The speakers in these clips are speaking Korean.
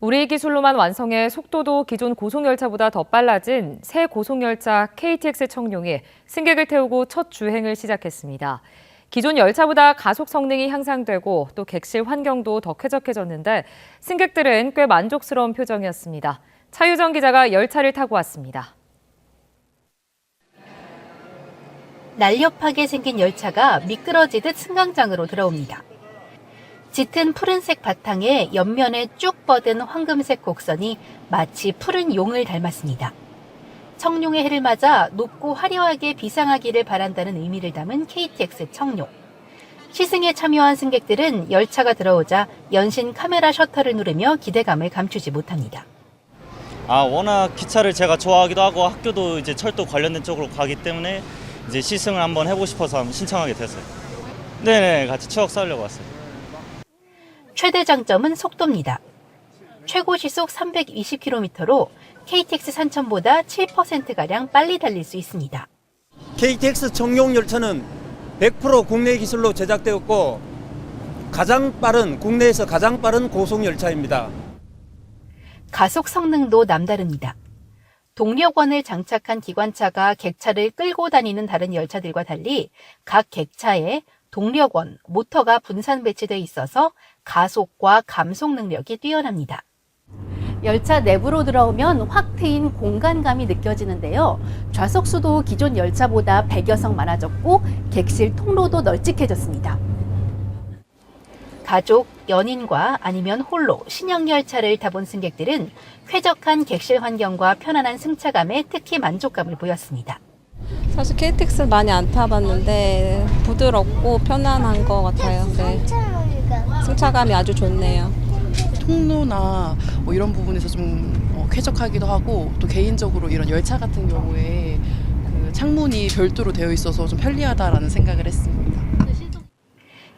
우리 기술로만 완성해 속도도 기존 고속열차보다 더 빨라진 새 고속열차 KTX 청룡이 승객을 태우고 첫 주행을 시작했습니다. 기존 열차보다 가속 성능이 향상되고 또 객실 환경도 더 쾌적해졌는데 승객들은 꽤 만족스러운 표정이었습니다. 차유정 기자가 열차를 타고 왔습니다. 날렵하게 생긴 열차가 미끄러지듯 승강장으로 들어옵니다. 짙은 푸른색 바탕에 옆면에 쭉 뻗은 황금색 곡선이 마치 푸른 용을 닮았습니다. 청룡의 해를 맞아 높고 화려하게 비상하기를 바란다는 의미를 담은 KTX 청룡. 시승에 참여한 승객들은 열차가 들어오자 연신 카메라 셔터를 누르며 기대감을 감추지 못합니다. 아 워낙 기차를 제가 좋아하기도 하고 학교도 이제 철도 관련된 쪽으로 가기 때문에 이제 시승을 한번 해보고 싶어서 신청하게 됐어요. 네네 같이 추억 쌓으려고 왔어요. 최대 장점은 속도입니다. 최고 시속 320km로 KTX 산천보다 7%가량 빨리 달릴 수 있습니다. KTX 청룡 열차는 100% 국내 기술로 제작되었고 가장 빠른 국내에서 가장 빠른 고속 열차입니다. 가속 성능도 남다릅니다. 동력원을 장착한 기관차가 객차를 끌고 다니는 다른 열차들과 달리 각 객차에 동력원, 모터가 분산 배치되어 있어서 가속과 감속 능력이 뛰어납니다. 열차 내부로 들어오면 확 트인 공간감이 느껴지는데요. 좌석수도 기존 열차보다 100여 석 많아졌고 객실 통로도 널찍해졌습니다. 가족, 연인과 아니면 홀로 신형 열차를 타본 승객들은 쾌적한 객실 환경과 편안한 승차감에 특히 만족감을 보였습니다. 사실 KTX 많이 안 타봤는데 부드럽고 편안한 것 같아요. 네. 승차감이 아주 좋네요. 통로나 뭐 이런 부분에서 좀 어, 쾌적하기도 하고 또 개인적으로 이런 열차 같은 경우에 그 창문이 별도로 되어 있어서 좀 편리하다라는 생각을 했습니다.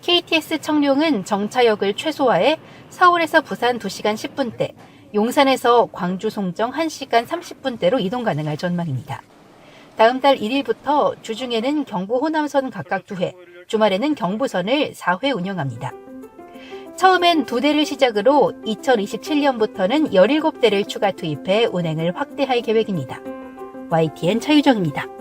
KTX 청룡은 정차역을 최소화해 서울에서 부산 2시간 10분대, 용산에서 광주 송정 1시간 30분대로 이동 가능할 전망입니다. 다음 달 1일부터 주중에는 경부 호남선 각각 2회, 주말에는 경부선을 4회 운영합니다. 처음엔 두 대를 시작으로 2027년부터는 17대를 추가 투입해 운행을 확대할 계획입니다. YTN 차유정입니다.